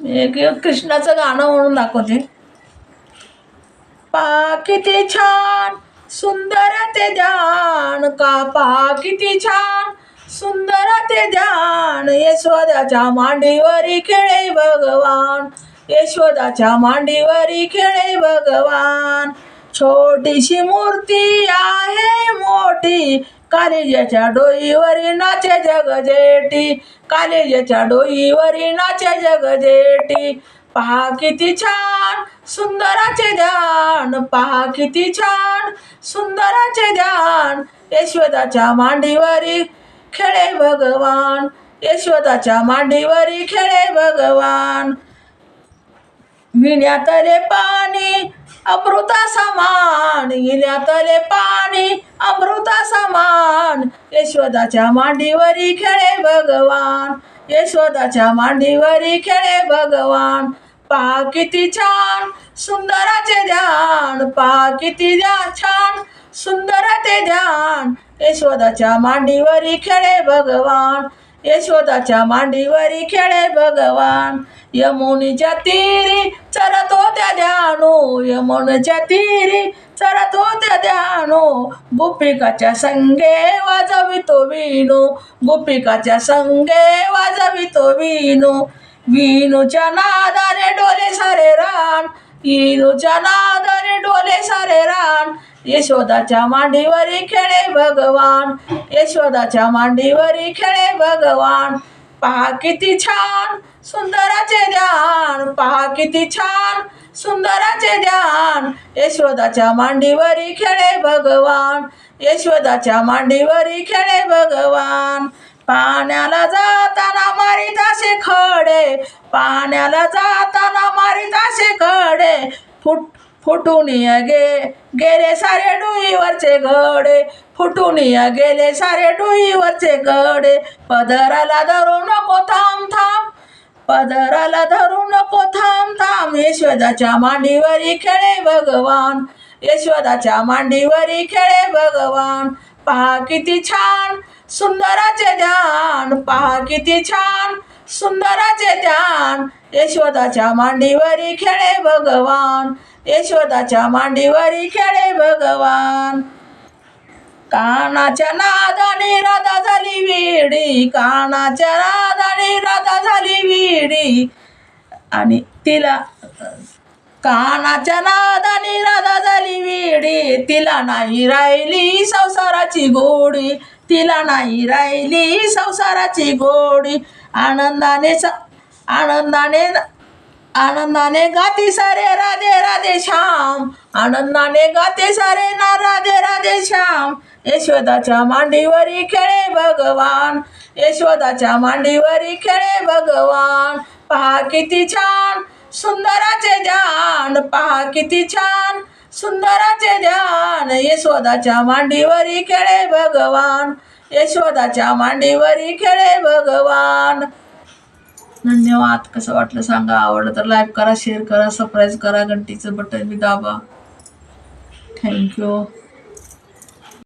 एक कृष्णाचं गाणं म्हणून दाखवते. पा किती छान सुंदर ते ध्यान. का पा किती छान सुंदर ते ध्यान. यशोदाच्या मांडीवरी खेळे भगवान. यशोदाच्या मांडीवरी खेळे भगवान. छोटीशी मूर्ती आहे मोठी. कालिजाच्या डोईवरी नाचे जगजेटी कालिजाच्या डोईवरी नाचे जगजेटी पहा किती छान सुंदराचे ध्यान. पहा किती छान सुंदराचे ध्यान. यशोदाच्या मांडीवरी खेळे भगवान. यशोदाच्या मांडीवरी खेळे भगवान. विण्यातले पाणी अमृता समान इल्यातले पाणी अमृता समान. यशोदाच्या मांडीवरी खेळे भगवान यशोदाच्या मांडीवरी खेळे भगवान. पहा किती छान सुंदराचे ध्यान पहा किती द्या छान सुंदर ते ध्यान. यशोदाच्या मांडीवरी खेळे भगवान यशोदाच्या मांडीवरी खेळे भगवान. यमुनीच्या तिरी चरत होत्या ध्यानो. यमुनेच्या तिरी चरत होत्या ध्यानो. गोपिकाच्या संगे वाजवितो विणू. गोपिकाच्या संगे वाजवितो विणू. विणूच्या नादाने डोले सारे रान. विणूच्या नादाने डोले सारे यशोदाच्या मांडीवरी खेळे भगवान. यशोदाच्या मांडीवरी खेळे भगवान. पहा किती छान सुंदराचे ध्यान. पहा किती छान सुंदराचे ध्यान. यशोदाच्या मांडीवरी खेळे भगवान. यशोदाच्या मांडीवरी खेळे भगवान. पाण्याला जाताना मारीत असे खडे. पाण्याला जाताना मारीत असे खडे. फुट फुटून गे गेले सारे डोईवरचे घडे फुटून गेले सारे डोईवरचे घडे पदराला धरू नको थांब थांब. पदराला धरू नको थांब थांब. यशोदाच्या मांडीवरी खेळे भगवान. यशोदाच्या मांडीवरी खेळे भगवान. पहा किती छान. सुंदराचे ध्यान. पहा किती छान. सुंदराचे ध्यान यशोदाच्या मांडीवरी खेळे भगवान यशोदाच्या मांडीवरी खेळे भगवान. कानाच्या नादाने राधा झाली विडी कानाच्या नादाने राधा झाली विडी. आणि तिला कानाच्या नादाने राधा झाली विडी तिला नाही राहिली संसाराची गोडी. तिला नाही राहिली संसाराची गोडी. आनंदाने स आनंदाने आनंदाने गाते सारे राधे राधे श्याम. आनंदाने गाते सारे ना राधे राधे श्याम. यशोदाच्या मांडीवरी खेळे भगवान. यशोदाच्या मांडीवरी खेळे भगवान. पहा किती छान सुंदराचे जान पहा किती छान सुंदराचे ध्यान यशोदाच्या मांडीवरी खेळे भगवान. यशोदाच्या मांडीवरी खेळे भगवान. धन्यवाद. कसं वाटलं सांगा? आवडलं तर लाईक करा शेअर करा सबस्क्राईब करा घंटीचं बटन बी दाबा. थँक्यू